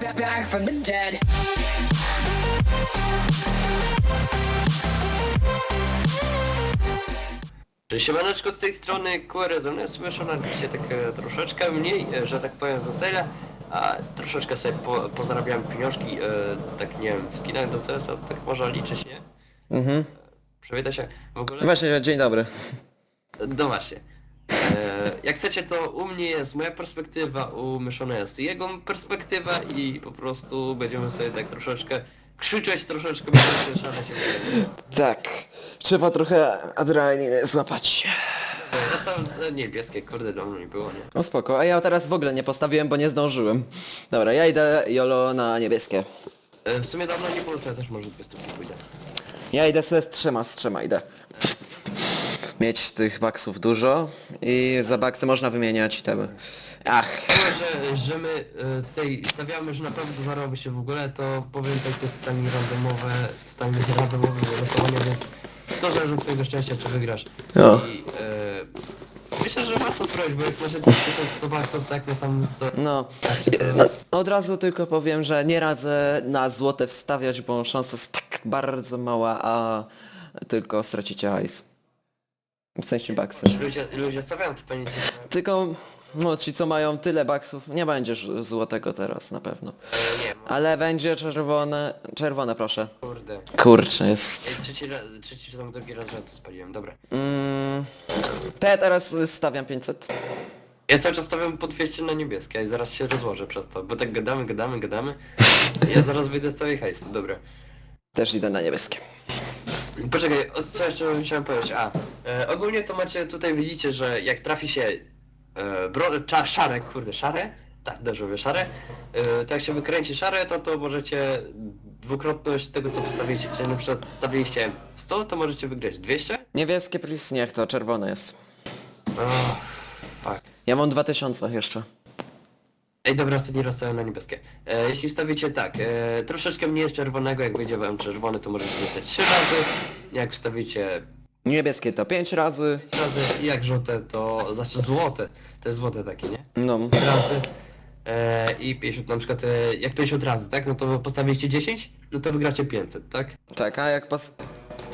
back, back from the dead. Cześć, Siemaneczko z tej strony QRZN jest wyszona dzisiaj tak e, troszeczkę mniej, e, że tak powiem za tyle, a troszeczkę sobie po, pozarabiałem pieniążki, e, tak nie wiem, skinach do CS-a, tak można liczyć, nie? Mhm. Przywitaj się w ogóle. Właśnie, dzień dobry. No właśnie. E, jak chcecie to u mnie jest moja perspektywa, u Myszona jest jego perspektywa i po prostu będziemy sobie tak troszeczkę krzyczeć, troszeczkę będziemy szaleć się. Tak. Trzeba trochę adrenaliny złapać. Ja tam e, niebieskie, kurde, dawno nie było, nie? No spoko, a ja teraz w ogóle nie postawiłem, bo nie zdążyłem. Dobra, ja idę jolo na niebieskie. E, w sumie dawno nie było, to ja też może dwie stówki pójdę. Ja idę se z trzema, z trzema idę. Mieć tych baksów dużo i za baksy można wymieniać te... Ach, Że, że my e, z tej stawiamy, że naprawdę zarobi się w ogóle, to powiem tak, to jest stanie randomowe, stanie randomowe losowanie, więc to zależy od twojego szczęścia, czy wygrasz. No. I e, myślę, że warto sprawdzić, bo jak masz 1100 baksów, tak na sam... To, no. tak, to, No, Od razu tylko powiem, że nie radzę na złote wstawiać, bo szansa jest tak bardzo mała, a tylko stracicie hajs. W sensie baksy. ludzie, ludzie stawiają pewnie ci, Tylko, no ci co mają tyle baksów, nie będzie ż- złotego teraz na pewno. e, nie Ale będzie czerwone, czerwone proszę. kurde. Kurczę, Ej, jest... trzeci, raz, trzeci czy tam drugi raz, że to spaliłem, dobra. Mm, ja teraz stawiam 500. Ja cały czas stawiam po 200 na niebieskie i zaraz się rozłożę przez to, bo tak gadamy, gadamy, gadamy. Ja zaraz wyjdę z całej hajsu, dobra. Też idę na niebieskie. Poczekaj, o co jeszcze chciałem powiedzieć? A, e, ogólnie to macie, tutaj widzicie, że jak trafi się e, bro, cza, szare, kurde, szare? Tak, dobrze mówię, szare. E, to jak się wykręci szare, no to możecie dwukrotność tego co postawiliście, czyli na przykład stawiliście 100, to możecie wygrać 200. Niebieskie plus niech to czerwone jest. Fuck. Ja mam 2000 jeszcze. Ej, dobra, ostatni raz stawiam na niebieskie. E, jeśli wstawicie tak, e, troszeczkę mniej czerwonego, jak wyjdzie wam czerwony, to możecie dostać 3 razy. Jak wstawicie Niebieskie to 5 razy. 5 razy i jak żółte, to znaczy złote, to jest złote takie, nie? No. razy e, i 50 na przykład e, jak 50 razy, tak? No to postawiliście 10, no to wygracie 500, tak? Tak, a jak pas...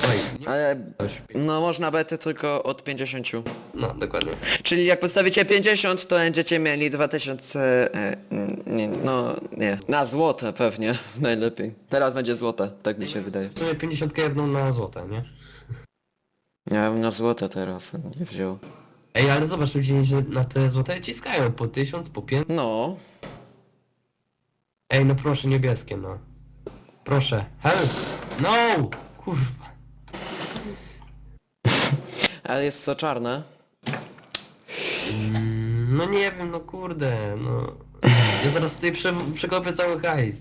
No i? Ale... Coś. No można bety tylko od 50. No, dokładnie. Czyli jak postawicie 50, to będziecie mieli 2000... E, nie, no nie. Na złote pewnie, najlepiej. Teraz będzie złote, tak mi się wydaje. W sumie 50 jedną na złote, nie? Ja bym na złote teraz nie wziął. Ej, ale zobacz, ludzie że na te złote ciskają po 1000, po 5. No. Ej, no proszę, niebieskie, no. Proszę. Help! No! Kurwa. Ale jest co czarne. No nie wiem, no kurde, no. Ja zaraz tutaj prze, przekopię cały hajs.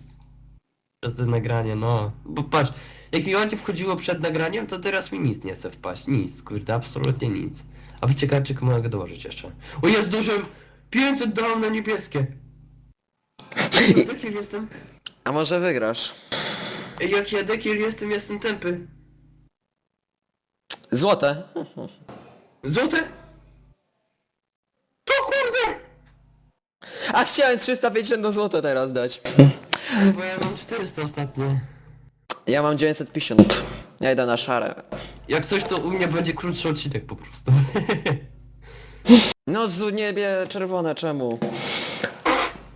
Przez to nagranie, no. Bo patrz, jak mi ładnie wchodziło przed nagraniem, to teraz mi nic nie chce wpaść. Nic, kurde, absolutnie nic. A wy ciekawe, czy mogę dołożyć jeszcze. O jest dużym! 500 dałem na niebieskie! Dekiel jestem. A może wygrasz? Ej, jak ja dekiel jestem, jestem tępy. Złote. Złote? To kurde! A chciałem 350 do złote teraz dać. Bo ja mam 400 ostatnio. Ja mam 950. Ja idę na szare. Jak coś, to u mnie będzie krótszy odcinek po prostu. No z niebie czerwone, czemu?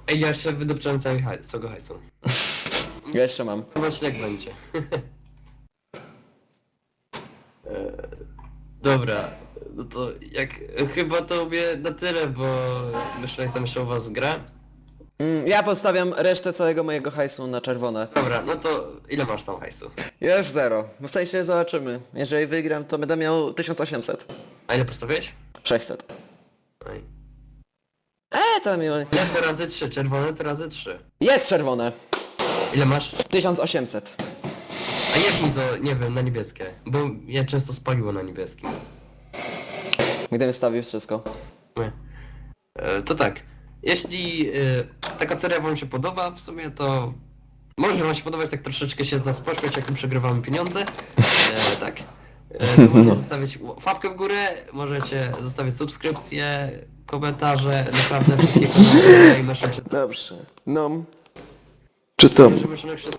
Ej, ja jeszcze wydobczyłem cały hajs, całego hajsu. Ja jeszcze mam. Chyba śnieg będzie. E, Dobra, no to jak... Chyba to mnie na tyle, bo myślę, jak tam jeszcze u was gra. Mm, ja postawiam resztę całego mojego hajsu na czerwone. Dobra, no to ile masz tam hajsu? Już zero. W sensie zobaczymy. Jeżeli wygram, to będę miał 1800. A ile postawiłeś? 600. Oj. Eee, to mi... Nie, to razy 3, czerwone to razy 3. Jest czerwone. Ile masz? 1800. A jak mi to, nie wiem, na niebieskie? Bo ja często spaliło na niebieskim. Gdybym stawił wszystko. Nie. E, to tak. Jeśli e, taka seria wam się podoba, w sumie to może wam się podobać tak troszeczkę się z nas pośmiać, jak my przegrywamy pieniądze. E, tak. E, to możecie zostawić łapkę w górę, możecie zostawić subskrypcję, komentarze, naprawdę wszystkie komentarze i naszą Dobrze. No. Czytam.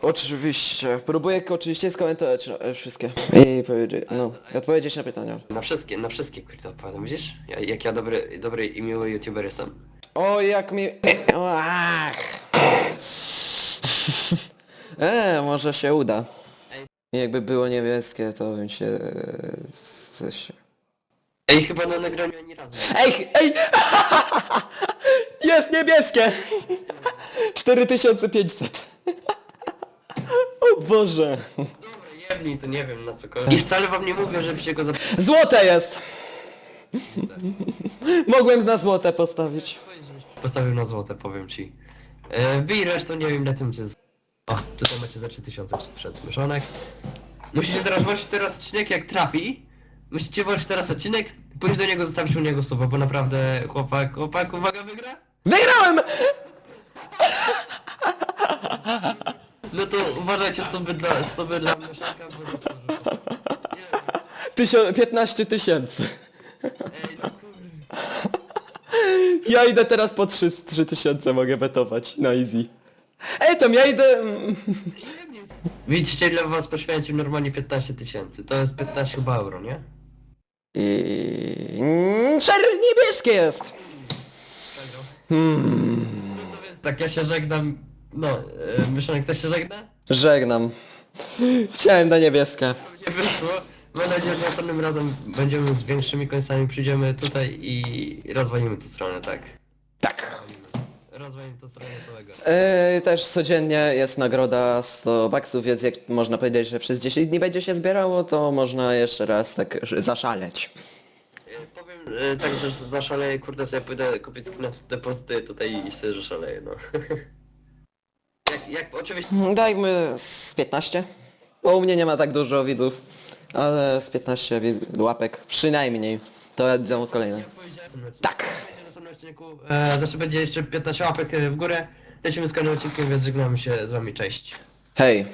Oczywiście. Próbuję oczywiście skomentować no, wszystkie. I powiedzieć, no, i odpowiedzieć na pytania. Na wszystkie, na wszystkie kurde odpowiadam, widzisz? Ja, jak ja dobry, dobry i miły youtuber jestem. O, jak mi... O, ach. E, może się uda. Jakby było niebieskie, to bym się... Coś... Ej, chyba na nagraniu ani razu. Ej, ej! Jest niebieskie! 4500. O Boże. Dobra, jebnij, to nie wiem na cokolwiek. I wcale wam nie mówię, żebyście go zap... Złote jest! Mogłem na złote postawić. Postawił na złote, powiem ci. E, bij resztą, nie wiem na tym z- O, tutaj macie za 3000 przed myszonek. Musicie teraz włożyć teraz odcinek jak trafi. Musicie włożyć teraz odcinek, pójść do niego, zostawić u niego słowo, bo naprawdę chłopak, chłopak, uwaga, wygra? Wygrałem! No to uważajcie sobie dla, sobie dla myszonka, bo że... Tysio 15 tysięcy. Ej, no kurde. Ja idę teraz po 3, 3 tysiące mogę betować na easy. Ej, tam ja idę... mm, Widzicie ile was poświęcił normalnie 15 tysięcy. To jest 15 chyba euro, nie? I... mm, Czerw niebieskie jest! Hmm. No to więc tak, ja się żegnam. No, e, Myszonek też się żegna? Żegnam. Chciałem na niebieskie. Nie wyszło. Mam nadzieję, że następnym razem będziemy z większymi końcami, przyjdziemy tutaj i rozwalimy tę stronę, tak? Tak. Rozwalimy tę stronę całego. Yy, też codziennie jest nagroda 100 baksów, więc jak można powiedzieć, że przez 10 dni będzie się zbierało, to można jeszcze raz tak zaszaleć. E, Powiem e, tak, że zaszaleję, kurde sobie pójdę kupić na depozyty tutaj i sobie, że szaleję, no. jak, jak oczywiście... Dajmy z 15. Bo u mnie nie ma tak dużo widzów, ale z 15 wi- łapek przynajmniej. To idą kolejne. Tak. W następnym odcinku, e, znaczy będzie jeszcze 15 łapek e, w górę. Lecimy z kolejnym odcinkiem, więc żegnamy się z wami, cześć. Hej.